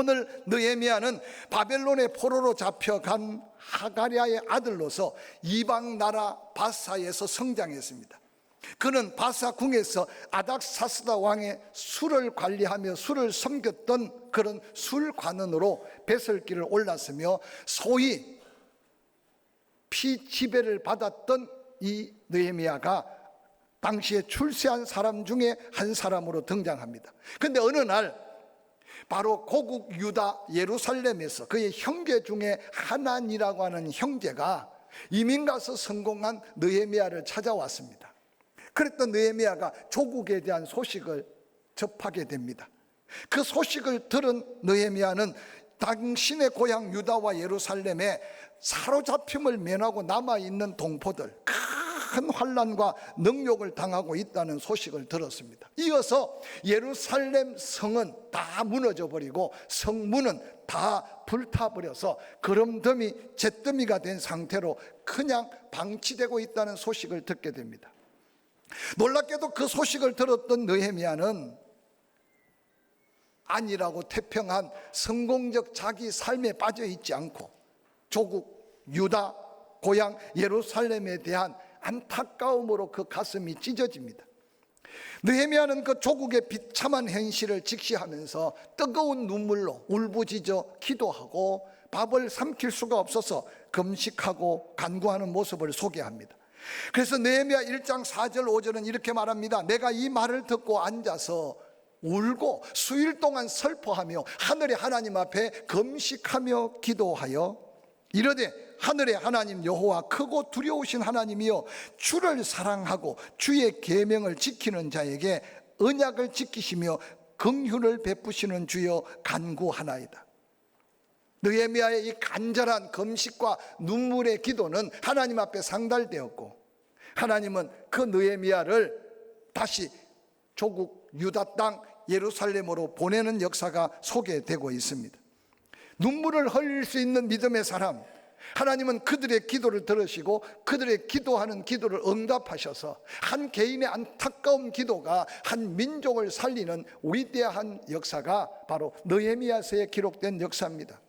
오늘 느헤미야는 바벨론의 포로로 잡혀간 하가리아의 아들로서 이방 나라 바사에서 성장했습니다. 그는 바사 궁에서 아닥사스다 왕의 술을 관리하며 술을 섬겼던 그런 술관원으로 배설길을 올랐으며 소위 피 지배를 받았던 이 느헤미야가 당시에 출세한 사람 중에 한 사람으로 등장합니다. 근데 어느 날 바로 고국 유다 예루살렘에서 그의 형제 중에 하나니라고 하는 형제가 이민 가서 성공한 느헤미야를 찾아왔습니다. 그랬던 느헤미야가 조국에 대한 소식을 접하게 됩니다. 그 소식을 들은 느헤미야는 당신의 고향 유다와 예루살렘에 사로잡힘을 면하고 남아 있는 동포들 큰 환란과 능욕을 당하고 있다는 소식을 들었습니다. 이어서 예루살렘 성은 다 무너져 버리고 성문은 다 불타버려서 그럼더미 잿더미가 된 상태로 그냥 방치되고 있다는 소식을 듣게 됩니다. 놀랍게도 그 소식을 들었던 느헤미야는 아니라고 태평한 성공적 자기 삶에 빠져 있지 않고 조국 유다 고향 예루살렘에 대한 안타까움으로 그 가슴이 찢어집니다. 느헤미야는 그 조국의 비참한 현실을 직시하면서 뜨거운 눈물로 울부짖어 기도하고 밥을 삼킬 수가 없어서 금식하고 간구하는 모습을 소개합니다. 그래서 느헤미야 1장 4절 5절은 이렇게 말합니다. 내가 이 말을 듣고 앉아서 울고 수일 동안 슬퍼하며 하늘의 하나님 앞에 금식하며 기도하여 이르되 하늘의 하나님 여호와 크고 두려우신 하나님이여 주를 사랑하고 주의 계명을 지키는 자에게 언약을 지키시며 긍휼을 베푸시는 주여 간구하나이다. 느헤미야의 이 간절한 금식과 눈물의 기도는 하나님 앞에 상달되었고 하나님은 그 느헤미야를 다시 조국 유다 땅 예루살렘으로 보내는 역사가 소개되고 있습니다. 눈물을 흘릴 수 있는 믿음의 사람 하나님은 그들의 기도를 들으시고 그들의 기도하는 기도를 응답하셔서 한 개인의 안타까운 기도가 한 민족을 살리는 위대한 역사가 바로 느헤미야서에 기록된 역사입니다.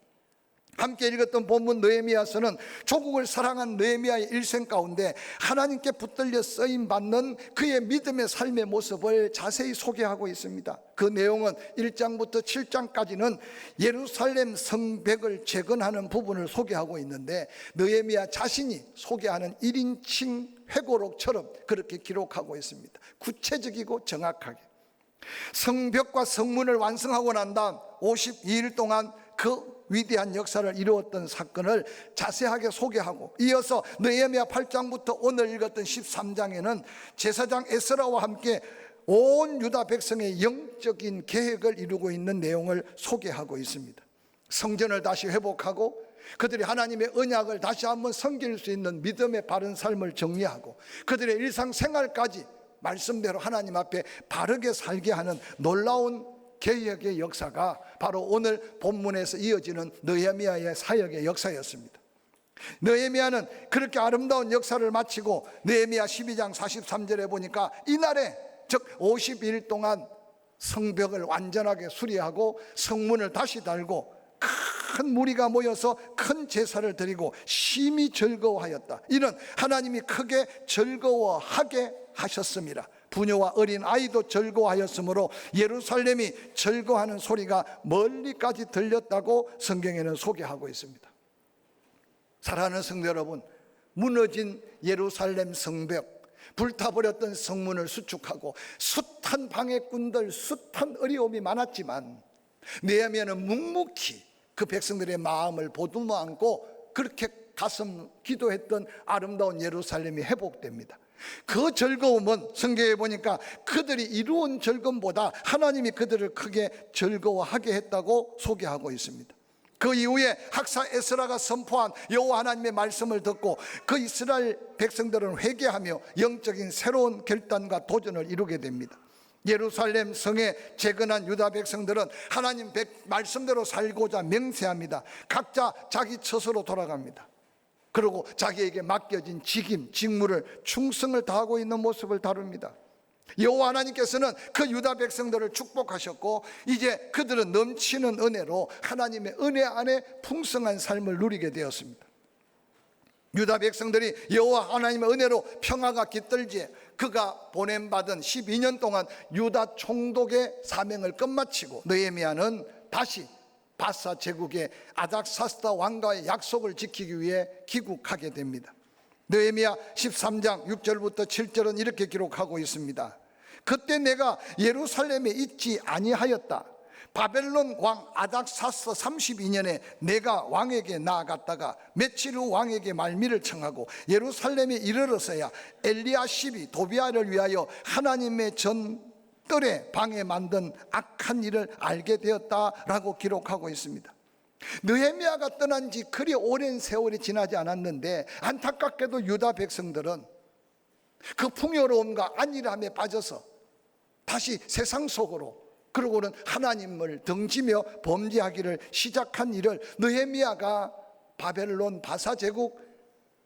함께 읽었던 본문 느헤미야서는 조국을 사랑한 느헤미야의 일생 가운데 하나님께 붙들려 쓰임 받는 그의 믿음의 삶의 모습을 자세히 소개하고 있습니다. 그 내용은 1장부터 7장까지는 예루살렘 성벽을 재건하는 부분을 소개하고 있는데 느헤미야 자신이 소개하는 1인칭 회고록처럼 그렇게 기록하고 있습니다. 구체적이고 정확하게. 성벽과 성문을 완성하고 난 다음 52일 동안 그 위대한 역사를 이루었던 사건을 자세하게 소개하고 이어서 느헤미야 8장부터 오늘 읽었던 13장에는 제사장 에스라와 함께 온 유다 백성의 영적인 계획을 이루고 있는 내용을 소개하고 있습니다. 성전을 다시 회복하고 그들이 하나님의 언약을 다시 한번 섬길 수 있는 믿음의 바른 삶을 정리하고 그들의 일상생활까지 말씀대로 하나님 앞에 바르게 살게 하는 놀라운 개혁의 역사가 바로 오늘 본문에서 이어지는 느헤미야의 사역의 역사였습니다. 느헤미야는 그렇게 아름다운 역사를 마치고 느헤미야 12장 43절에 보니까 이날에 즉 50일 동안 성벽을 완전하게 수리하고 성문을 다시 달고 큰 무리가 모여서 큰 제사를 드리고 심히 즐거워하였다. 이는 하나님이 크게 즐거워하게 하셨습니다. 부녀와 어린 아이도 즐거워하였으므로 예루살렘이 즐거워하는 소리가 멀리까지 들렸다고 성경에는 소개하고 있습니다. 사랑하는 성도 여러분, 무너진 예루살렘 성벽, 불타버렸던 성문을 수축하고 숱한 방해꾼들, 숱한 어려움이 많았지만 네헤미야는 묵묵히 그 백성들의 마음을 보듬어 안고 그렇게 가슴 기도했던 아름다운 예루살렘이 회복됩니다. 그 즐거움은 성경에 보니까 그들이 이루은 즐거움보다 하나님이 그들을 크게 즐거워하게 했다고 소개하고 있습니다. 그 이후에 학사 에스라가 선포한 여호와 하나님의 말씀을 듣고 그 이스라엘 백성들은 회개하며 영적인 새로운 결단과 도전을 이루게 됩니다. 예루살렘 성에 재건한 유다 백성들은 하나님 백 말씀대로 살고자 맹세합니다. 각자 자기 처소로 돌아갑니다. 그리고 자기에게 맡겨진 직임, 직무를 충성을 다하고 있는 모습을 다룹니다. 여호와 하나님께서는 그 유다 백성들을 축복하셨고 이제 그들은 넘치는 은혜로 하나님의 은혜 안에 풍성한 삶을 누리게 되었습니다. 유다 백성들이 여호와 하나님의 은혜로 평화가 깃들지 그가 보냄 받은 12년 동안 유다 총독의 사명을 끝마치고 느헤미야는 다시 바사 제국의 아닥사스다 왕과의 약속을 지키기 위해 귀국하게 됩니다. 느헤미야 13장 6절부터 7절은 이렇게 기록하고 있습니다. 그때 내가 예루살렘에 있지 아니하였다. 바벨론 왕 아닥사스 32년에 내가 왕에게 나아갔다가 며칠 후 왕에게 말미를 청하고 예루살렘에 이르러서야 엘리야십이 도비아를 위하여 하나님의 전 뜰에 방에 만든 악한 일을 알게 되었다라고 기록하고 있습니다. 느헤미야가 떠난 지 그리 오랜 세월이 지나지 않았는데 안타깝게도 유다 백성들은 그 풍요로움과 안일함에 빠져서 다시 세상 속으로 그러고는 하나님을 등지며 범죄하기를 시작한 일을 느헤미야가 바벨론 바사 제국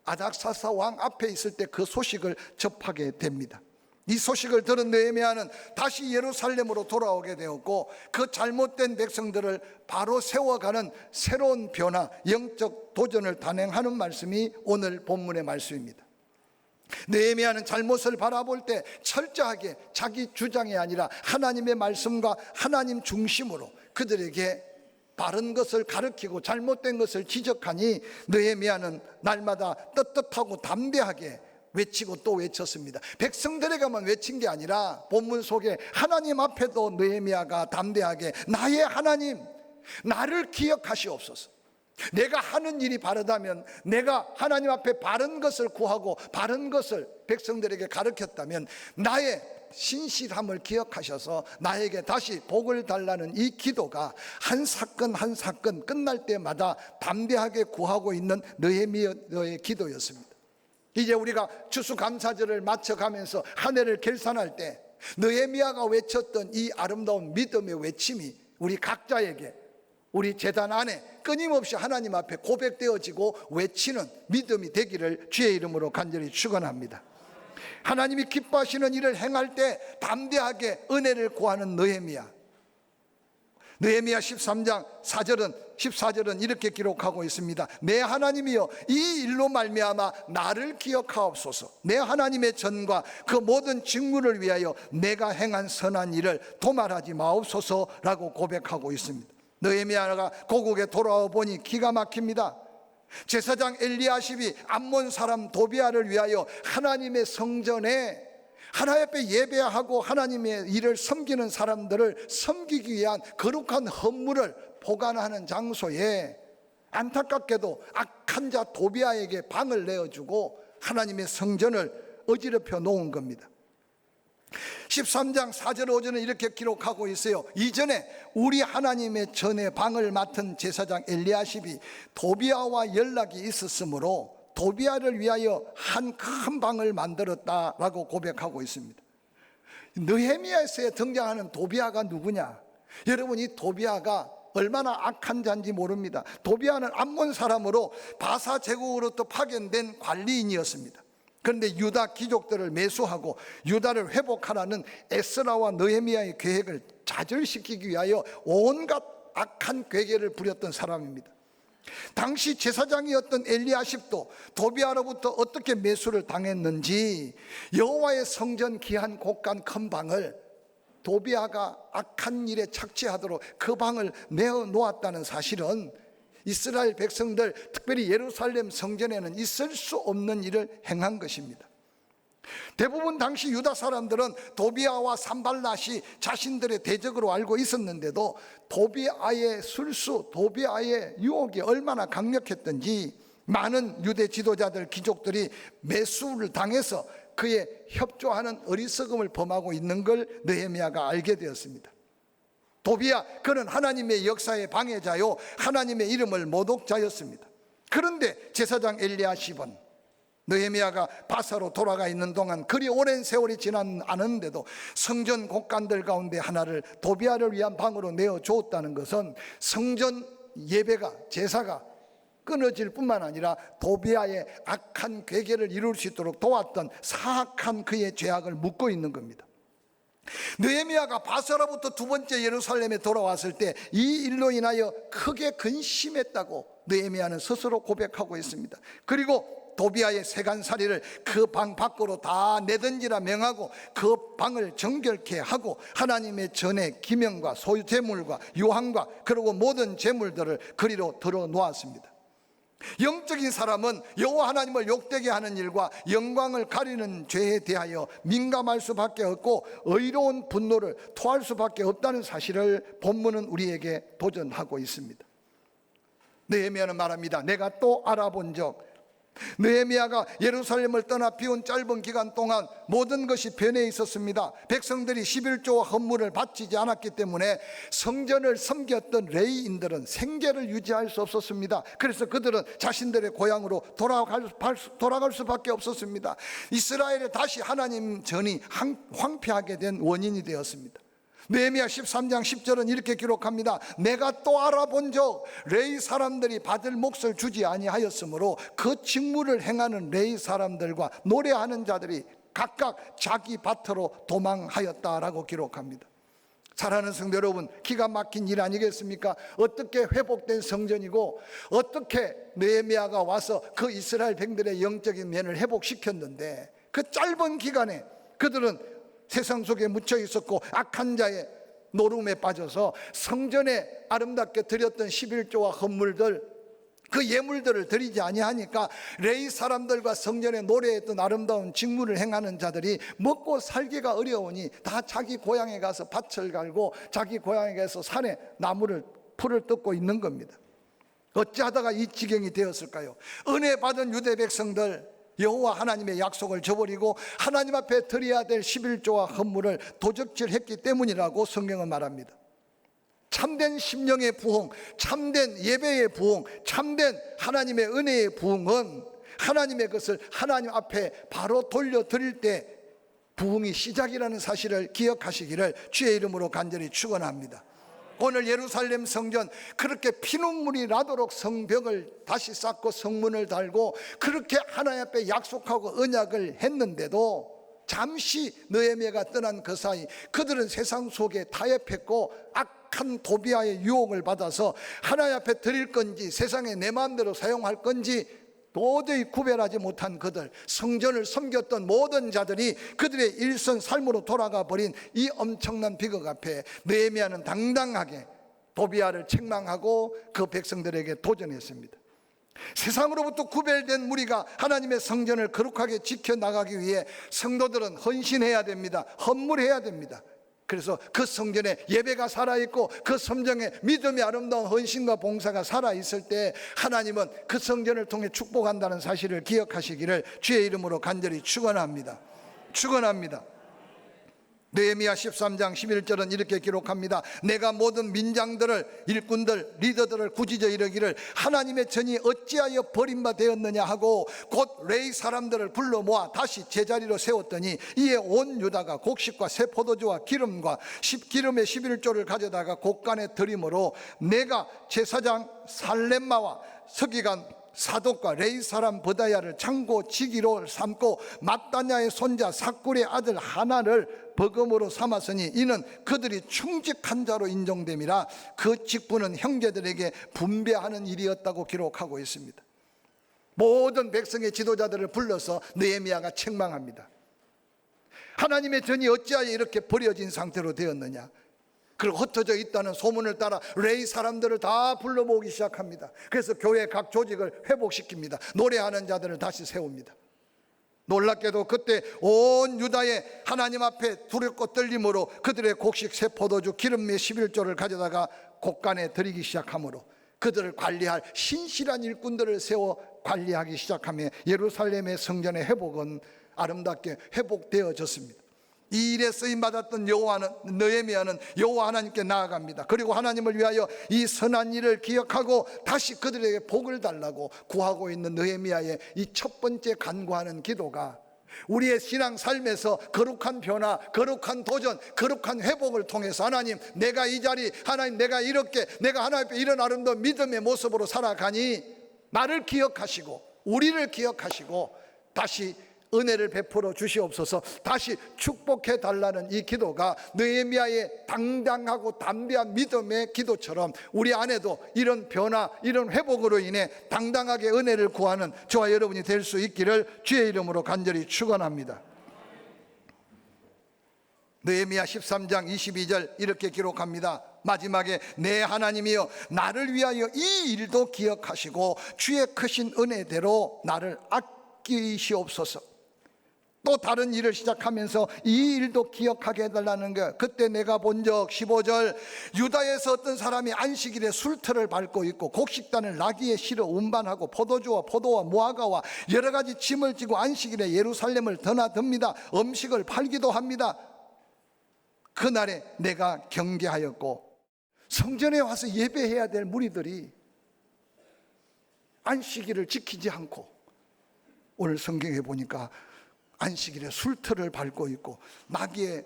아닥사사 왕 앞에 있을 때 그 소식을 접하게 됩니다. 이 소식을 들은 느헤미야는 다시 예루살렘으로 돌아오게 되었고 그 잘못된 백성들을 바로 세워가는 새로운 변화, 영적 도전을 단행하는 말씀이 오늘 본문의 말씀입니다. 느헤미야는 잘못을 바라볼 때 철저하게 자기 주장이 아니라 하나님의 말씀과 하나님 중심으로 그들에게 바른 것을 가르치고 잘못된 것을 지적하니 느헤미야는 날마다 떳떳하고 담대하게 외치고 또 외쳤습니다. 백성들에게만 외친 게 아니라 본문 속에 하나님 앞에도 느헤미야가 담대하게 나의 하나님 나를 기억하시옵소서. 내가 하는 일이 바르다면 내가 하나님 앞에 바른 것을 구하고 바른 것을 백성들에게 가르쳤다면 나의 신실함을 기억하셔서 나에게 다시 복을 달라는 이 기도가 한 사건 한 사건 끝날 때마다 담대하게 구하고 있는 느헤미야의 기도였습니다. 이제 우리가 추수감사절을 마쳐가면서 한 해를 결산할 때 느헤미야가 외쳤던 이 아름다운 믿음의 외침이 우리 각자에게 우리 재단 안에 끊임없이 하나님 앞에 고백되어지고 외치는 믿음이 되기를 주의 이름으로 간절히 축원합니다. 하나님이 기뻐하시는 일을 행할 때 담대하게 은혜를 구하는 느헤미야. 느헤미야 13장 4절은 14절은 이렇게 기록하고 있습니다. 내 하나님이여 이 일로 말미암아 나를 기억하옵소서. 내 하나님의 전과 그 모든 직무를 위하여 내가 행한 선한 일을 도말하지 마옵소서라고 고백하고 있습니다. 느헤미야가 고국에 돌아와 보니 기가 막힙니다. 제사장 엘리야십이 암몬 사람 도비아를 위하여 하나님의 성전에 하나님 앞에 예배하고 하나님의 일을 섬기는 사람들을 섬기기 위한 거룩한 헌물을 보관하는 장소에 안타깝게도 악한 자 도비아에게 방을 내어주고 하나님의 성전을 어지럽혀 놓은 겁니다. 13장 4절 5절은 이렇게 기록하고 있어요. 이전에 우리 하나님의 전에 방을 맡은 제사장 엘리야십이 도비아와 연락이 있었으므로 도비아를 위하여 한 큰 방을 만들었다라고 고백하고 있습니다. 느헤미야에서 등장하는 도비아가 누구냐? 여러분 이 도비아가 얼마나 악한 자인지 모릅니다. 도비아는 암몬 사람으로 바사 제국으로부터 파견된 관리인이었습니다. 그런데 유다 귀족들을 매수하고 유다를 회복하라는 에스라와 느헤미야의 계획을 좌절시키기 위하여 온갖 악한 괴계를 부렸던 사람입니다. 당시 제사장이었던 엘리야십도 도비아로부터 어떻게 매수를 당했는지 여호와의 성전 귀한 곡간 큰 방을 도비아가 악한 일에 착취하도록 그 방을 내어 놓았다는 사실은 이스라엘 백성들 특별히 예루살렘 성전에는 있을 수 없는 일을 행한 것입니다. 대부분 당시 유다 사람들은 도비아와 산발랏이 자신들의 대적으로 알고 있었는데도 도비아의 술수, 도비아의 유혹이 얼마나 강력했던지 많은 유대 지도자들, 귀족들이 매수를 당해서 그의 협조하는 어리석음을 범하고 있는 걸 느헤미야가 알게 되었습니다. 도비야 그는 하나님의 역사의 방해자요 하나님의 이름을 모독자였습니다. 그런데 제사장 엘리야십은 느헤미야가 바사로 돌아가 있는 동안 그리 오랜 세월이 지난 않은데도 성전 곡간들 가운데 하나를 도비아를 위한 방으로 내어 주었다는 것은 성전 예배가 제사가 끊어질 뿐만 아니라 도비아의 악한 괴계를 이룰 수 있도록 도왔던 사악한 그의 죄악을 묻고 있는 겁니다. 느헤미야가 바사라부터 두 번째 예루살렘에 돌아왔을 때 이 일로 인하여 크게 근심했다고 느헤미야는 스스로 고백하고 있습니다. 그리고 도비아의 세간살이를 그 방 밖으로 다 내던지라 명하고 그 방을 정결케 하고 하나님의 전에 기명과 소유 재물과 유황과 그리고 모든 재물들을 그리로 들어 놓았습니다. 영적인 사람은 여호와 하나님을 욕되게 하는 일과 영광을 가리는 죄에 대하여 민감할 수밖에 없고 의로운 분노를 토할 수밖에 없다는 사실을 본문은 우리에게 도전하고 있습니다. 느헤미야는 말합니다. 내가 또 알아본 적 느헤미야가 예루살렘을 떠나 비운 짧은 기간 동안 모든 것이 변해 있었습니다. 백성들이 11조와 헌물을 바치지 않았기 때문에 성전을 섬겼던 레이인들은 생계를 유지할 수 없었습니다. 그래서 그들은 자신들의 고향으로 돌아갈, 돌아갈 수밖에 없었습니다. 이스라엘에 다시 하나님 전이 황폐하게 된 원인이 되었습니다. 느헤미야 13장 10절은 이렇게 기록합니다. 내가 또 알아본 적 레이 사람들이 받을 몫을 주지 아니하였으므로 그 직무를 행하는 레이 사람들과 노래하는 자들이 각각 자기 밭으로 도망하였다라고 기록합니다. 사랑하는 성도 여러분, 기가 막힌 일 아니겠습니까? 어떻게 회복된 성전이고 어떻게 느헤미야가 와서 그 이스라엘 백들의 영적인 면을 회복시켰는데 그 짧은 기간에 그들은 세상 속에 묻혀 있었고 악한 자의 노름에 빠져서 성전에 아름답게 드렸던 11조와 헌물들 그 예물들을 드리지 아니하니까 레이 사람들과 성전에 노래했던 아름다운 직무를 행하는 자들이 먹고 살기가 어려우니 다 자기 고향에 가서 밭을 갈고 자기 고향에 가서 산에 나무를 풀을 뜯고 있는 겁니다. 어찌하다가 이 지경이 되었을까요? 은혜 받은 유대 백성들 여호와 하나님의 약속을 저버리고 하나님 앞에 드려야 될 11조와 헌물을 도적질했기 때문이라고 성경은 말합니다. 참된 심령의 부흥, 참된 예배의 부흥, 참된 하나님의 은혜의 부흥은 하나님의 것을 하나님 앞에 바로 돌려 드릴 때 부흥이 시작이라는 사실을 기억하시기를 주의 이름으로 간절히 축원합니다. 오늘 예루살렘 성전 그렇게 피눈물이 나도록 성벽을 다시 쌓고 성문을 달고 그렇게 하나님 앞에 약속하고 언약을 했는데도 잠시 느헤미야가 떠난 그 사이 그들은 세상 속에 타협했고 악한 도비아의 유혹을 받아서 하나님 앞에 드릴 건지 세상에 내 마음대로 사용할 건지 도저히 구별하지 못한 그들 성전을 섬겼던 모든 자들이 그들의 일선 삶으로 돌아가 버린 이 엄청난 비극 앞에 느헤미야는 당당하게 도비아를 책망하고 그 백성들에게 도전했습니다. 세상으로부터 구별된 무리가 하나님의 성전을 거룩하게 지켜 나가기 위해 성도들은 헌신해야 됩니다. 헌물해야 됩니다. 그래서 그 성전에 예배가 살아있고 그 성전에 믿음의 아름다운 헌신과 봉사가 살아있을 때 하나님은 그 성전을 통해 축복한다는 사실을 기억하시기를 주의 이름으로 간절히 축원합니다. 축원합니다. 느헤미야 13장 11절은 이렇게 기록합니다. 내가 모든 민장들을 일꾼들 리더들을 꾸짖어 이르기를 하나님의 전이 어찌하여 버림받되었느냐 하고 곧 레이 사람들을 불러 모아 다시 제자리로 세웠더니 이에 온 유다가 곡식과 새 포도주와 기름과 기름의 11조를 가져다가 곡간에 들이므로 내가 제사장 살렘마와 서기관 사독과 레이 사람 버다야를 창고 지기로 삼고 마따냐의 손자 사꿀의 아들 하나를 버금으로 삼았으니 이는 그들이 충직한 자로 인정됨이라 그 직분은 형제들에게 분배하는 일이었다고 기록하고 있습니다. 모든 백성의 지도자들을 불러서 느헤미야가 책망합니다. 하나님의 전이 어찌하여 이렇게 버려진 상태로 되었느냐? 그리고 흩어져 있다는 소문을 따라 레이 사람들을 다 불러 모으기 시작합니다. 그래서 교회 각 조직을 회복시킵니다. 노래하는 자들을 다시 세웁니다. 놀랍게도 그때 온 유다의 하나님 앞에 두렵고 떨림으로 그들의 곡식 새 포도주 기름의 11조를 가져다가 곡간에 드리기 시작하므로 그들을 관리할 신실한 일꾼들을 세워 관리하기 시작하며 예루살렘의 성전의 회복은 아름답게 회복되어졌습니다. 이 일에 쓰임 받았던 여호와는 느헤미야는 여호와 하나님께 나아갑니다. 그리고 하나님을 위하여 이 선한 일을 기억하고 다시 그들에게 복을 달라고 구하고 있는 느헤미야의 이 첫 번째 간구하는 기도가 우리의 신앙 삶에서 거룩한 변화, 거룩한 도전, 거룩한 회복을 통해서 하나님, 내가 이 자리, 하나님, 내가 이렇게, 내가 하나님 앞에 이런 아름다운 믿음의 모습으로 살아가니 나를 기억하시고, 우리를 기억하시고, 다시 은혜를 베풀어 주시옵소서 다시 축복해 달라는 이 기도가 느헤미야의 당당하고 담대한 믿음의 기도처럼 우리 안에도 이런 변화 이런 회복으로 인해 당당하게 은혜를 구하는 저와 여러분이 될 수 있기를 주의 이름으로 간절히 축원합니다. 느헤미야 13장 22절 이렇게 기록합니다. 마지막에 내 하나님이여 나를 위하여 이 일도 기억하시고 주의 크신 은혜대로 나를 아끼시옵소서. 또 다른 일을 시작하면서 이 일도 기억하게 해달라는 거 그때 내가 본 적 15절 유다에서 어떤 사람이 안식일에 술틀을 밟고 있고 곡식단을 나귀에 실어 운반하고 포도주와 포도와 무화과와 여러 가지 짐을 지고 안식일에 예루살렘을 드나듭니다. 음식을 팔기도 합니다. 그날에 내가 경계하였고 성전에 와서 예배해야 될 무리들이 안식일을 지키지 않고 오늘 성경에 보니까 안식일에 술틀을 밟고 있고 나귀에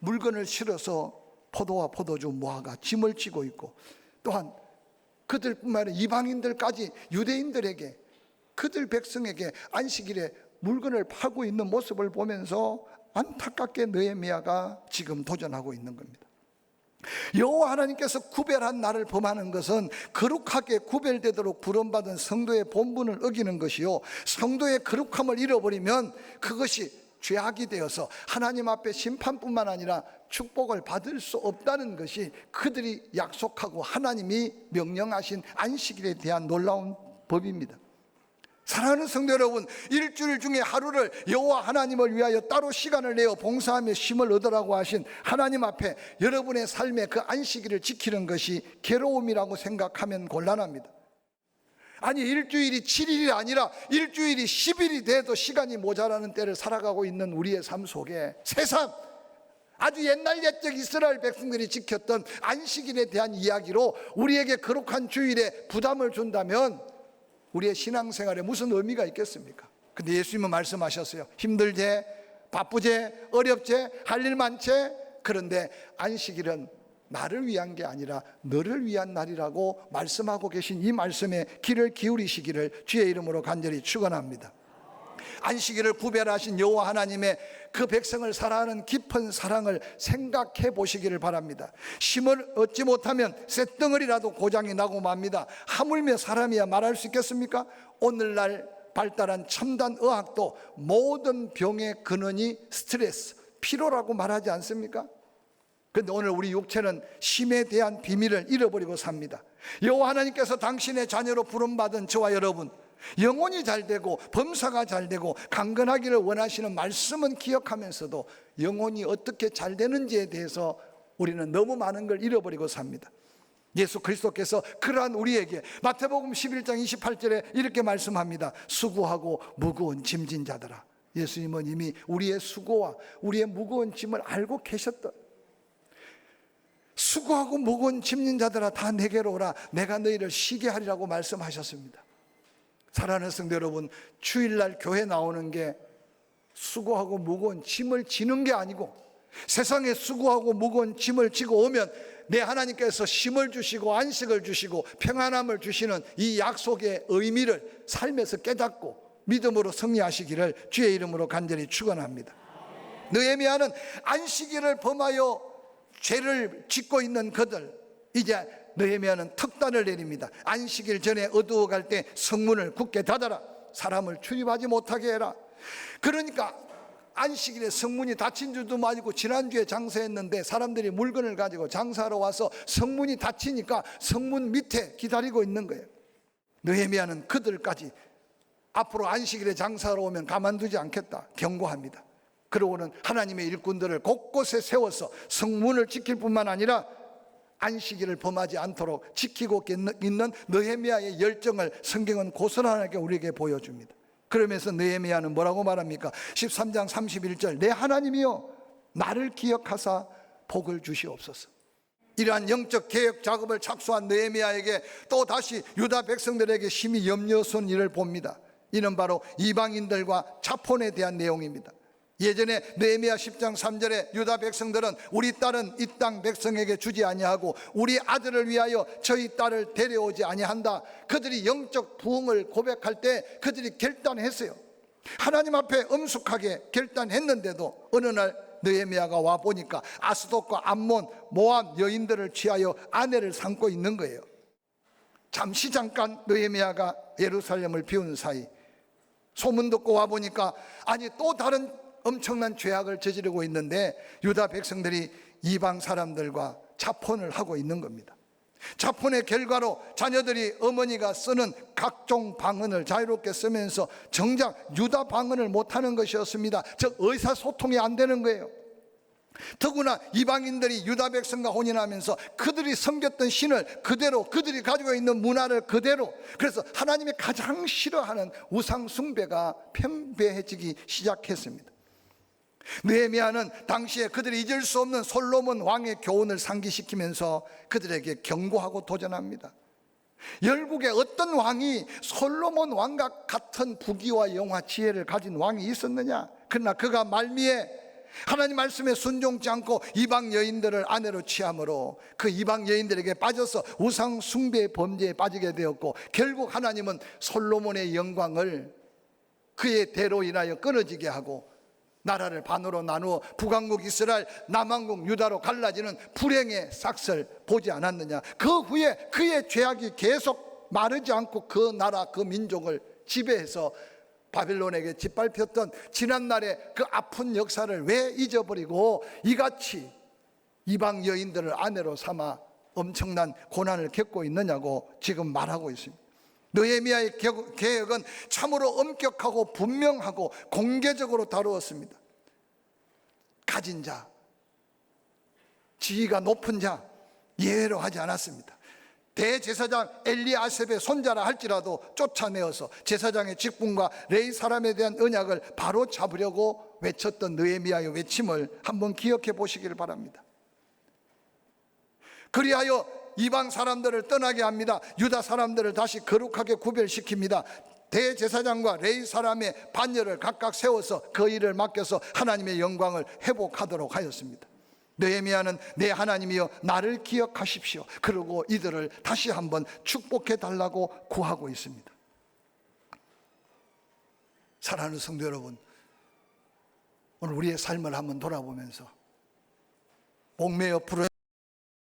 물건을 실어서 포도와 포도주 무화과 짐을 지고 있고 또한 그들뿐만 아니라 이방인들까지 유대인들에게 그들 백성에게 안식일에 물건을 파고 있는 모습을 보면서 안타깝게 느헤미야가 지금 도전하고 있는 겁니다. 여호와 하나님께서 구별한 나를 범하는 것은 거룩하게 구별되도록 부름받은 성도의 본분을 어기는 것이요 성도의 거룩함을 잃어버리면 그것이 죄악이 되어서 하나님 앞에 심판뿐만 아니라 축복을 받을 수 없다는 것이 그들이 약속하고 하나님이 명령하신 안식일에 대한 놀라운 법입니다. 사랑하는 성도 여러분, 일주일 중에 하루를 여호와 하나님을 위하여 따로 시간을 내어 봉사하며 쉼을 얻으라고 하신 하나님 앞에 여러분의 삶의 그 안식일을 지키는 것이 괴로움이라고 생각하면 곤란합니다. 아니 일주일이 7일이 아니라 일주일이 10일이 돼도 시간이 모자라는 때를 살아가고 있는 우리의 삶 속에 세상 아주 옛날 옛적 이스라엘 백성들이 지켰던 안식일에 대한 이야기로 우리에게 거룩한 주일에 부담을 준다면 우리의 신앙생활에 무슨 의미가 있겠습니까? 근데 예수님은 말씀하셨어요. 힘들제, 바쁘제, 어렵제, 할 일 많제. 그런데 안식일은 나를 위한 게 아니라 너를 위한 날이라고 말씀하고 계신 이 말씀에 귀를 기울이시기를 주의 이름으로 간절히 축원합니다. 안식일을 구별하신 여호와 하나님의 그 백성을 사랑하는 깊은 사랑을 생각해 보시기를 바랍니다. 심을 얻지 못하면 쇳덩어리라도 고장이 나고 맙니다. 하물며 사람이야 말할 수 있겠습니까? 오늘날 발달한 첨단 의학도 모든 병의 근원이 스트레스, 피로라고 말하지 않습니까? 그런데 오늘 우리 육체는 심에 대한 비밀을 잃어버리고 삽니다. 여호와 하나님께서 당신의 자녀로 부름받은 저와 여러분 영혼이 잘 되고 범사가 잘 되고 강건하기를 원하시는 말씀은 기억하면서도 영혼이 어떻게 잘 되는지에 대해서 우리는 너무 많은 걸 잃어버리고 삽니다. 예수 그리스도께서 그러한 우리에게 마태복음 11장 28절에 이렇게 말씀합니다. 수고하고 무거운 짐진 자들아. 예수님은 이미 우리의 수고와 우리의 무거운 짐을 알고 계셨던 수고하고 무거운 짐진 자들아 다 내게로 오라 내가 너희를 쉬게 하리라고 말씀하셨습니다. 사랑하는 성도 여러분, 주일날 교회 나오는 게 수고하고 무거운 짐을 지는 게 아니고 세상에 수고하고 무거운 짐을 지고 오면 내 하나님께서 힘을 주시고 안식을 주시고 평안함을 주시는 이 약속의 의미를 삶에서 깨닫고 믿음으로 승리하시기를 주의 이름으로 간절히 축원합니다. 느헤미야는 안식일을 범하여 죄를 짓고 있는 그들 이제 느헤미야는 특단을 내립니다. 안식일 전에 어두워갈 때 성문을 굳게 닫아라. 사람을 출입하지 못하게 해라. 그러니까 안식일에 성문이 닫힌 줄도 아니고 지난주에 장사했는데 사람들이 물건을 가지고 장사하러 와서 성문이 닫히니까 성문 밑에 기다리고 있는 거예요. 느헤미야는 그들까지 앞으로 안식일에 장사하러 오면 가만두지 않겠다 경고합니다. 그러고는 하나님의 일꾼들을 곳곳에 세워서 성문을 지킬 뿐만 아니라 안식일을 범하지 않도록 지키고 있는 느헤미야의 열정을 성경은 고스란하게 우리에게 보여줍니다. 그러면서 느헤미야는 뭐라고 말합니까? 13장 31절 내 하나님이여 나를 기억하사 복을 주시옵소서. 이러한 영적 개혁 작업을 착수한 느헤미야에게 또 다시 유다 백성들에게 심히 염려스러운 일을 봅니다. 이는 바로 이방인들과 자폰에 대한 내용입니다. 예전에 느헤미야 10장 3절에 유다 백성들은 우리 딸은 이 땅 백성에게 주지 아니하고 우리 아들을 위하여 저희 딸을 데려오지 아니한다. 그들이 영적 부흥을 고백할 때 그들이 결단했어요. 하나님 앞에 엄숙하게 결단했는데도 어느 날 느헤미야가 와 보니까 아스돗과 암몬, 모압 여인들을 취하여 아내를 삼고 있는 거예요. 잠시 잠깐 느헤미야가 예루살렘을 비운 사이 소문 듣고 와 보니까 아니 또 다른 엄청난 죄악을 저지르고 있는데 유다 백성들이 이방 사람들과 자폰을 하고 있는 겁니다. 자폰의 결과로 자녀들이 어머니가 쓰는 각종 방언을 자유롭게 쓰면서 정작 유다 방언을 못하는 것이었습니다. 즉 의사소통이 안 되는 거예요. 더구나 이방인들이 유다 백성과 혼인하면서 그들이 섬겼던 신을 그대로 그들이 가지고 있는 문화를 그대로 그래서 하나님이 가장 싫어하는 우상 숭배가 편배해지기 시작했습니다. 느헤미야는 당시에 그들이 잊을 수 없는 솔로몬 왕의 교훈을 상기시키면서 그들에게 경고하고 도전합니다. 열국의 어떤 왕이 솔로몬 왕과 같은 부귀와 영화 지혜를 가진 왕이 있었느냐? 그러나 그가 말미에 하나님 말씀에 순종치 않고 이방 여인들을 아내로 취함으로 그 이방 여인들에게 빠져서 우상 숭배 범죄에 빠지게 되었고 결국 하나님은 솔로몬의 영광을 그의 대로 인하여 끊어지게 하고 나라를 반으로 나누어 북왕국 이스라엘 남왕국 유다로 갈라지는 불행의 싹을 보지 않았느냐 그 후에 그의 죄악이 계속 마르지 않고 그 나라 그 민족을 지배해서 바빌론에게 짓밟혔던 지난날의 그 아픈 역사를 왜 잊어버리고 이같이 이방 여인들을 아내로 삼아 엄청난 고난을 겪고 있느냐고 지금 말하고 있습니다. 느헤미야의 계획은 참으로 엄격하고 분명하고 공개적으로 다루었습니다. 가진 자, 지위가 높은 자 예외로 하지 않았습니다. 대제사장 엘리아셉의 손자라 할지라도 쫓아내어서 제사장의 직분과 레이 사람에 대한 언약을 바로 잡으려고 외쳤던 느헤미야의 외침을 한번 기억해 보시기를 바랍니다. 그리하여 이방 사람들을 떠나게 합니다. 유다 사람들을 다시 거룩하게 구별시킵니다. 대제사장과 레이 사람의 반열을 각각 세워서 그 일을 맡겨서 하나님의 영광을 회복하도록 하였습니다. 느헤미야는 내 하나님이여 나를 기억하십시오. 그리고 이들을 다시 한번 축복해 달라고 구하고 있습니다. 사랑하는 성도 여러분, 오늘 우리의 삶을 한번 돌아보면서 목매어 부르